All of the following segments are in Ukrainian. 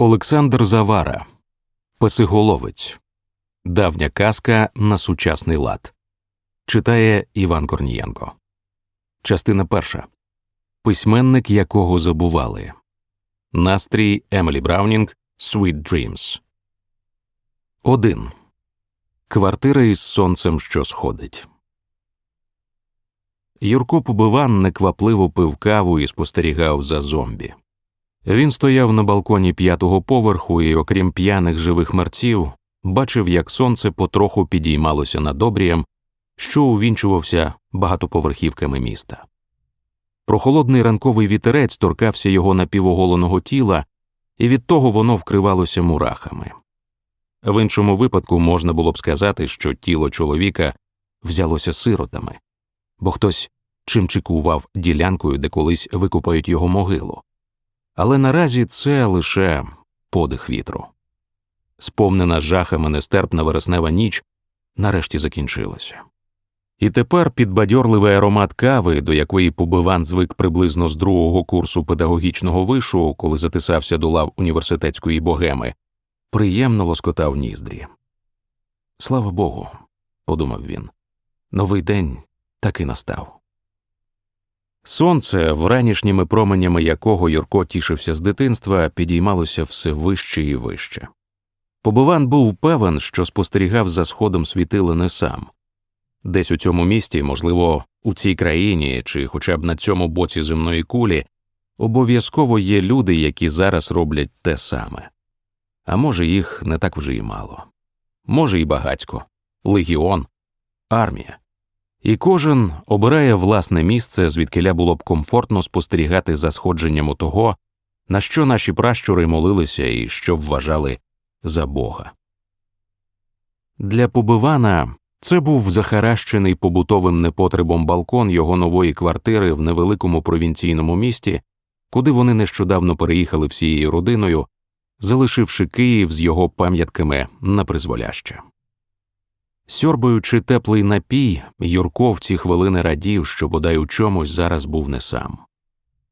Олександр Завара Песиголовець Давня казка на сучасний лад. Читає Іван Корнієнко. Частина перша. Письменник, якого забували. Настрій Емілі Браунінг Sweet Dreams. 1. Квартира із сонцем, що сходить. Юрко Побиван неквапливо пив каву і спостерігав за зомбі. Він стояв на балконі п'ятого поверху і, окрім п'яних живих мерців, бачив, як сонце потроху підіймалося над обрієм, що увінчувався багатоповерхівками міста. Прохолодний ранковий вітерець торкався його напівоголеного тіла, і від того воно вкривалося мурахами. В іншому випадку можна було б сказати, що тіло чоловіка взялося сиротами, бо хтось чимчикував ділянкою, де колись викупають його могилу. Але наразі це лише подих вітру. Сповнена жахами нестерпна вереснева ніч нарешті закінчилася. І тепер підбадьорливий аромат кави, до якої побиван звик приблизно з другого курсу педагогічного вишу, коли затисався до лав університетської богеми, приємно лоскотав ніздрі. Слава Богу, подумав він, новий день таки настав. Сонце, вранішніми променями якого Юрко тішився з дитинства, підіймалося все вище і вище. Побиван був певен, що спостерігав за сходом світила не сам. Десь у цьому місті, можливо, у цій країні чи хоча б на цьому боці земної кулі, обов'язково є люди, які зараз роблять те саме. А може, їх не так вже і мало. Може, і багатько, легіон, армія. І кожен обирає власне місце, звідкиля було б комфортно спостерігати за сходженням у того, на що наші пращури молилися і що вважали за Бога. Для побивана це був захаращений побутовим непотребом балкон його нової квартири в невеликому провінційному місті, куди вони нещодавно переїхали всією родиною, залишивши Київ з його пам'ятками на призволяще. Сьорбаючи теплий напій, Юрко в ці хвилини радів, що бодай у чомусь зараз був не сам.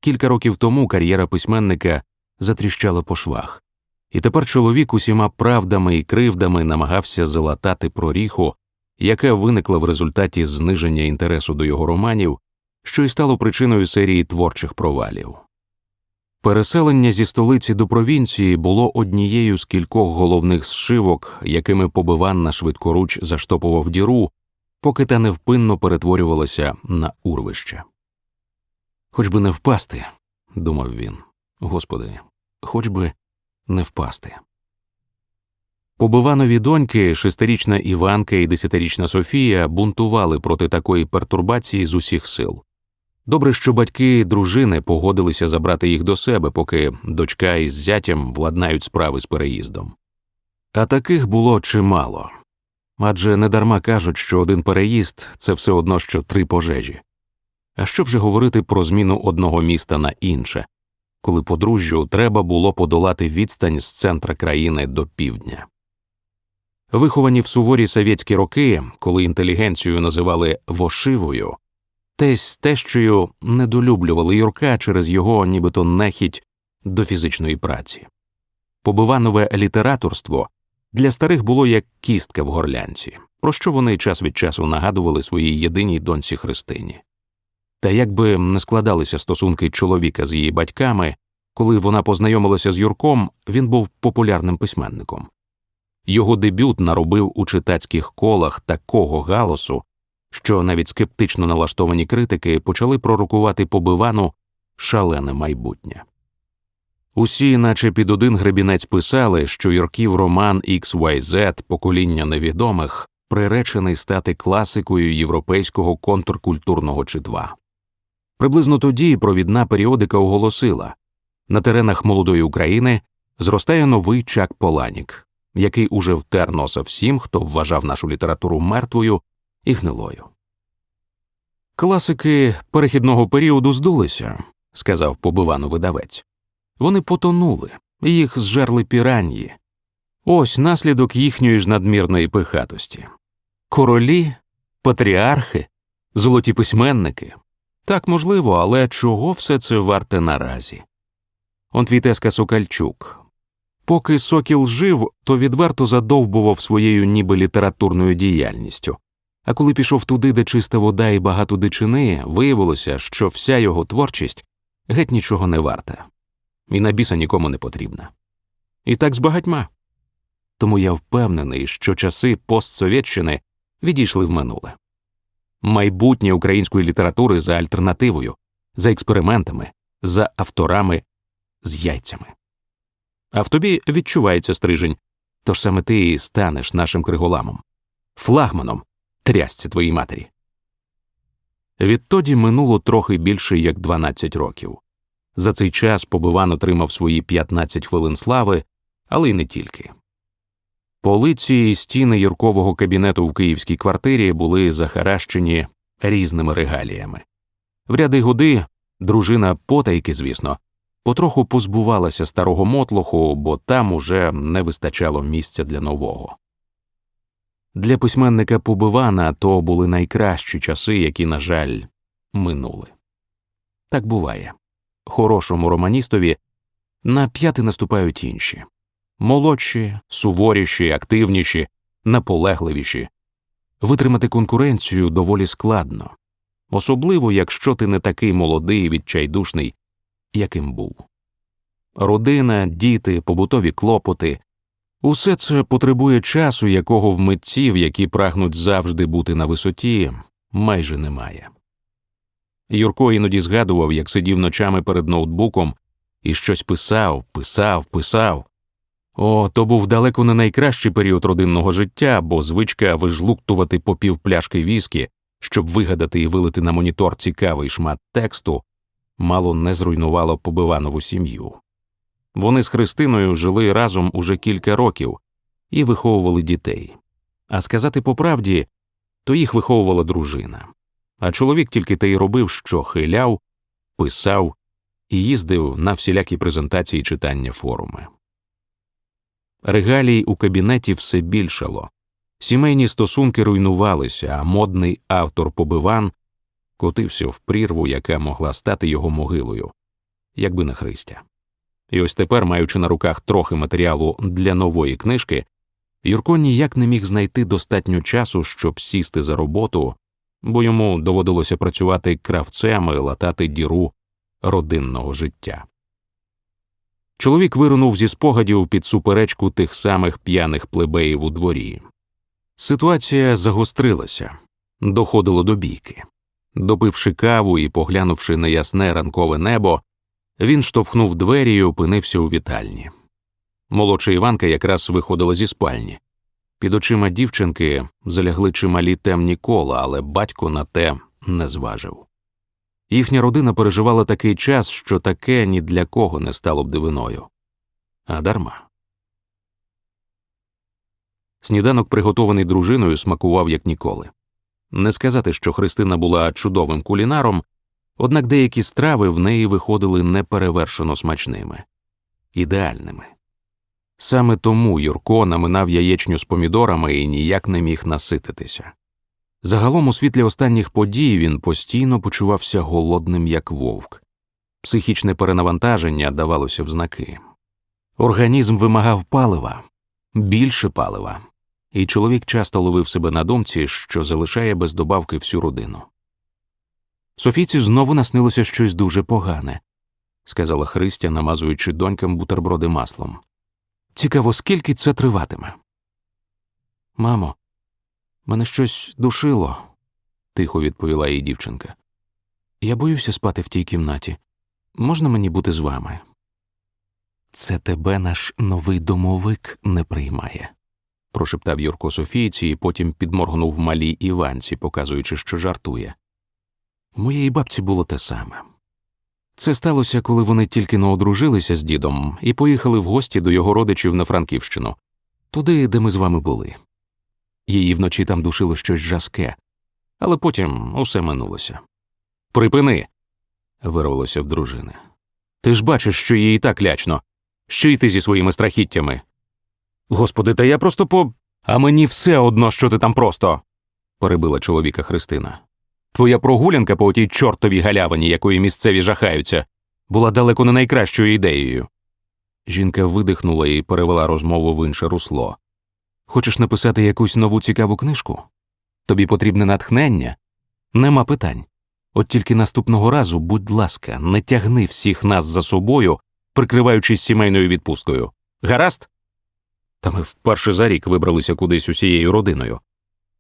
Кілька років тому кар'єра письменника затріщала по швах, і тепер чоловік усіма правдами і кривдами намагався залатати проріху, яка виникла в результаті зниження інтересу до його романів, що й стало причиною серії творчих провалів. Переселення зі столиці до провінції було однією з кількох головних зшивок, якими побиван на швидкоруч заштопував діру, поки та невпинно перетворювалася на урвище. Хоч би не впасти, думав він. Господи, хоч би не впасти. Побиванові доньки, шестирічна Іванка і десятирічна Софія бунтували проти такої пертурбації з усіх сил. Добре, що батьки дружини погодилися забрати їх до себе, поки дочка із зятям владнають справи з переїздом. А таких було чимало адже недарма кажуть, що один переїзд це все одно що три пожежі. А що вже говорити про зміну одного міста на інше, коли подружжю треба було подолати відстань з центра країни до півдня. Виховані в суворі совєтські роки, коли інтелігенцію називали вошивою. Тесь тещою недолюблювали Юрка через його нібито нехідь до фізичної праці. Побиванове літературство для старих було як кістка в горлянці, про що вони час від часу нагадували своїй єдиній доньці Христині. Та якби не складалися стосунки чоловіка з її батьками, коли вона познайомилася з Юрком, він був популярним письменником. Його дебют наробив у читацьких колах такого галосу, що навіть скептично налаштовані критики почали пророкувати побивану шалене майбутнє. Усі, наче під один гребінець писали, що Юрків роман XYZ покоління невідомих приречений стати класикою європейського контркультурного читва. Приблизно тоді провідна періодика оголосила на теренах молодої України зростає новий Чак Поланік, який уже втер носа всім, хто вважав нашу літературу мертвою і гнилою. Класики перехідного періоду здулися, сказав побивану видавець. Вони потонули, їх зжерли піранії. Ось наслідок їхньої ж надмірної пихатості. Королі, патріархи, золоті письменники. Так можливо, але чого все це варте наразі? Он твій Сокальчук. Поки Сокіл жив, то відверто задовбував своєю ніби літературною діяльністю. А коли пішов туди, де чиста вода і багато дичини, виявилося, що вся його творчість геть нічого не варта, і на біса нікому не потрібна. І так з багатьма. Тому я впевнений, що часи постсовєтщини відійшли в минуле. Майбутнє української літератури за альтернативою, за експериментами, за авторами з яйцями. А в тобі відчувається стрижень, тож саме ти і станеш нашим криголамом, флагманом трясці твоїй матері. Відтоді минуло трохи більше як 12 років. За цей час Побиван отримав свої 15 хвилин слави, але й не тільки. Полиці і стіни Юркового кабінету в київській квартирі були захаращені різними регаліями. В ряди годи дружина потайки, звісно, потроху позбувалася старого мотлоху, бо там уже не вистачало місця для нового. Для письменника Побивана то були найкращі часи, які, на жаль, минули. Так буває. Хорошому романістові на п'яти наступають інші молодші, суворіші, активніші, наполегливіші. Витримати конкуренцію доволі складно, особливо якщо ти не такий молодий і відчайдушний, яким був. Родина, діти, побутові клопоти усе це потребує часу, якого в митців, які прагнуть завжди бути на висоті, майже немає. Юрко іноді згадував, як сидів ночами перед ноутбуком і щось писав, писав, писав. О, то був далеко не найкращий період родинного життя, бо звичка вижлуктувати по півпляшки віскі, щоб вигадати і вилити на монітор цікавий шмат тексту, мало не зруйнувало побиванову сім'ю. Вони з Христиною жили разом уже кілька років і виховували дітей. А сказати по правді, то їх виховувала дружина. А чоловік тільки те й робив, що хиляв, писав і їздив на всілякі презентації читання форуми. Регалій у кабінеті все більшало, сімейні стосунки руйнувалися, а модний автор побиван котився в прірву, яка могла стати його могилою, якби не Христя. І ось тепер, маючи на руках трохи матеріалу для нової книжки, Юрко ніяк не міг знайти достатньо часу, щоб сісти за роботу, бо йому доводилося працювати кравцем і латати діру родинного життя. Чоловік виринув зі спогадів під суперечку тих самих п'яних плебеїв у дворі. Ситуація загострилася, доходило до бійки. Допивши каву і поглянувши на ясне ранкове небо, він штовхнув двері і опинився у вітальні. Молодша Іванка якраз виходила зі спальні. Під очима дівчинки залягли чималі темні кола, але батько на те не зважив. Їхня родина переживала такий час, що таке ні для кого не стало б дивиною. А дарма. Сніданок, приготований дружиною, смакував як ніколи. Не сказати, що Христина була чудовим кулінаром, однак деякі страви в неї виходили неперевершено смачними, ідеальними. Саме тому Юрко наминав яєчню з помідорами і ніяк не міг насититися. Загалом у світлі останніх подій він постійно почувався голодним, як вовк. Психічне перенавантаження давалося в знаки. Організм вимагав палива, більше палива, і чоловік часто ловив себе на думці, що залишає без добавки всю родину. Софійці знову наснилося щось дуже погане, сказала Христя, намазуючи донькам бутерброди маслом. Цікаво, скільки це триватиме. Мамо, мене щось душило, тихо відповіла їй дівчинка. Я боюся спати в тій кімнаті. Можна мені бути з вами? Це тебе наш новий домовик не приймає, прошептав Юрко Софійці і потім підморгнув малій Іванці, показуючи, що жартує. Моєї бабці було те саме. Це сталося, коли вони тільки не одружилися з дідом і поїхали в гості до його родичів на Франківщину, туди, де ми з вами були. Її вночі там душило щось жаске, але потім усе минулося. Припини. вирвалося в дружини. Ти ж бачиш, що їй так лячно. Що й ти зі своїми страхіттями. Господи, та я просто по. А мені все одно, що ти там просто. перебила чоловіка Христина. Твоя прогулянка по отій чортовій галявині, якої місцеві жахаються, була далеко не найкращою ідеєю. Жінка видихнула і перевела розмову в інше русло. Хочеш написати якусь нову цікаву книжку? Тобі потрібне натхнення? Нема питань. От тільки наступного разу, будь ласка, не тягни всіх нас за собою, прикриваючись сімейною відпусткою. Гаразд? Та ми вперше за рік вибралися кудись усією родиною.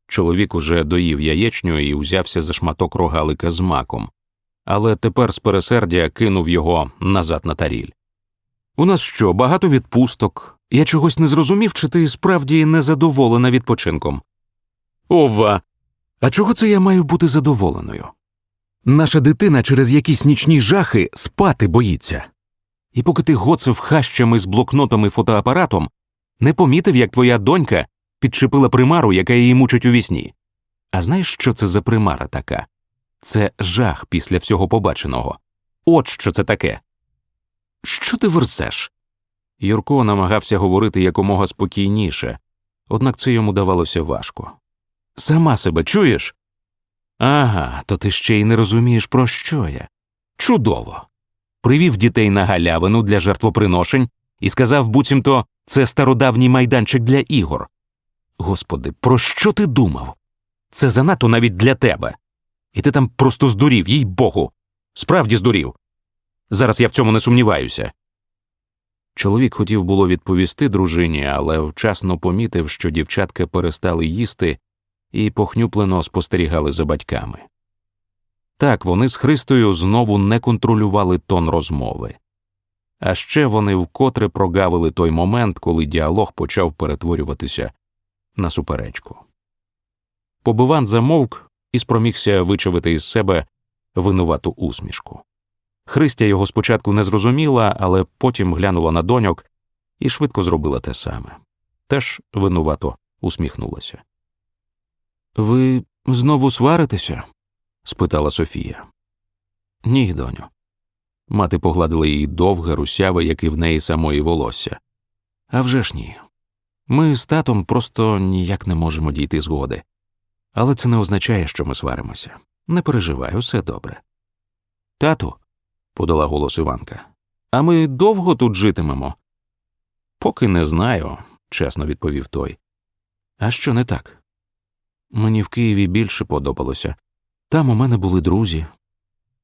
Чоловік уже доїв яєчню і узявся за шматок рогалика з маком, але тепер з пересердя кинув його назад на таріль. У нас що, багато відпусток? Я чогось не зрозумів, чи ти справді незадоволена відпочинком? Ова. А чого це я маю бути задоволеною? Наша дитина через якісь нічні жахи спати боїться. І поки ти гоцив хащами з блокнотом і фотоапаратом, не помітив, як твоя донька підчепила примару, яка її мучить у вісні. А знаєш, що це за примара така? Це жах після всього побаченого. От що це таке. Що ти верзеш? Юрко намагався говорити якомога спокійніше, однак це йому давалося важко. Сама себе чуєш? Ага, то ти ще й не розумієш, про що я. Чудово. Привів дітей на галявину для жертвоприношень і сказав, буцімто, це стародавній майданчик для ігор. Господи, про що ти думав? Це занадто навіть для тебе. І ти там просто здурів, їй богу. Справді здурів. Зараз я в цьому не сумніваюся. Чоловік хотів було відповісти дружині, але вчасно помітив, що дівчатка перестали їсти і похнюплено спостерігали за батьками. Так, вони з Христою знову не контролювали тон розмови. А ще вони вкотре прогавили той момент, коли діалог почав перетворюватися на суперечку. Побиван замовк і спромігся вичавити із себе винувату усмішку. Христя його спочатку не зрозуміла, але потім глянула на доньок і швидко зробила те саме. Теж винувато усміхнулася. Ви знову сваритеся? спитала Софія. Ні, доню. Мати погладила її довге, русяве, як і в неї самої волосся. «А вже ж ні. Ми з татом просто ніяк не можемо дійти згоди. Але це не означає, що ми сваримося. Не переживай, усе добре. Тату, подала голос Іванка, а ми довго тут житимемо? Поки не знаю, чесно відповів той. А що не так? Мені в Києві більше подобалося. Там у мене були друзі.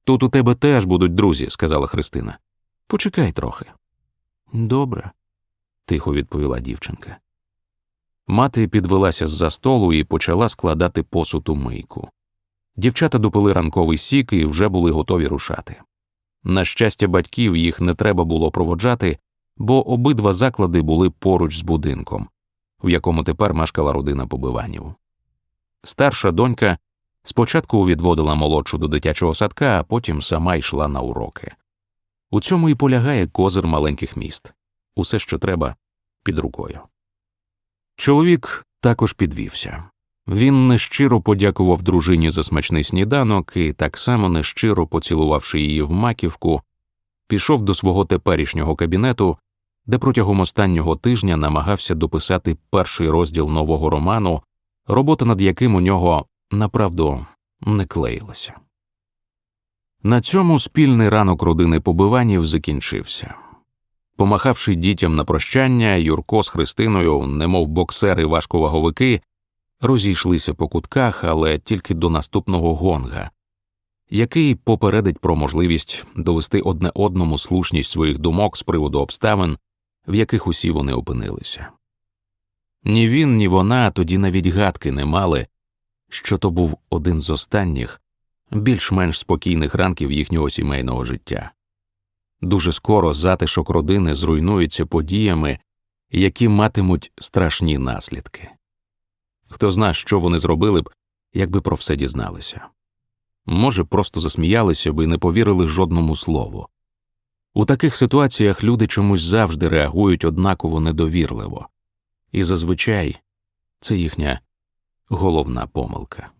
Тут у тебе теж будуть друзі, сказала Христина. Почекай трохи. Добре, тихо відповіла дівчинка. Мати підвелася з за столу і почала складати посуд у мийку. Дівчата допили ранковий сік і вже були готові рушати. На щастя, батьків їх не треба було проводжати, бо обидва заклади були поруч з будинком, в якому тепер мешкала родина побиванів. Старша донька спочатку відводила молодшу до дитячого садка, а потім сама йшла на уроки. У цьому і полягає козир маленьких міст усе, що треба, під рукою. Чоловік також підвівся. Він нещиро подякував дружині за смачний сніданок і, так само нещиро поцілувавши її в маківку, пішов до свого теперішнього кабінету, де протягом останнього тижня намагався дописати перший розділ нового роману, робота над яким у нього направду не клеїлася. На цьому спільний ранок родини побиванів закінчився. Помахавши дітям на прощання, Юрко з Христиною, немов боксери важковаговики, розійшлися по кутках, але тільки до наступного гонга, який попередить про можливість довести одне одному слушність своїх думок з приводу обставин, в яких усі вони опинилися. Ні він, ні вона тоді навіть гадки не мали, що то був один з останніх, більш-менш спокійних ранків їхнього сімейного життя. Дуже скоро затишок родини зруйнується подіями, які матимуть страшні наслідки. Хто зна, що вони зробили б, якби про все дізналися. Може, просто засміялися б і не повірили жодному слову. У таких ситуаціях люди чомусь завжди реагують однаково недовірливо, і зазвичай це їхня головна помилка.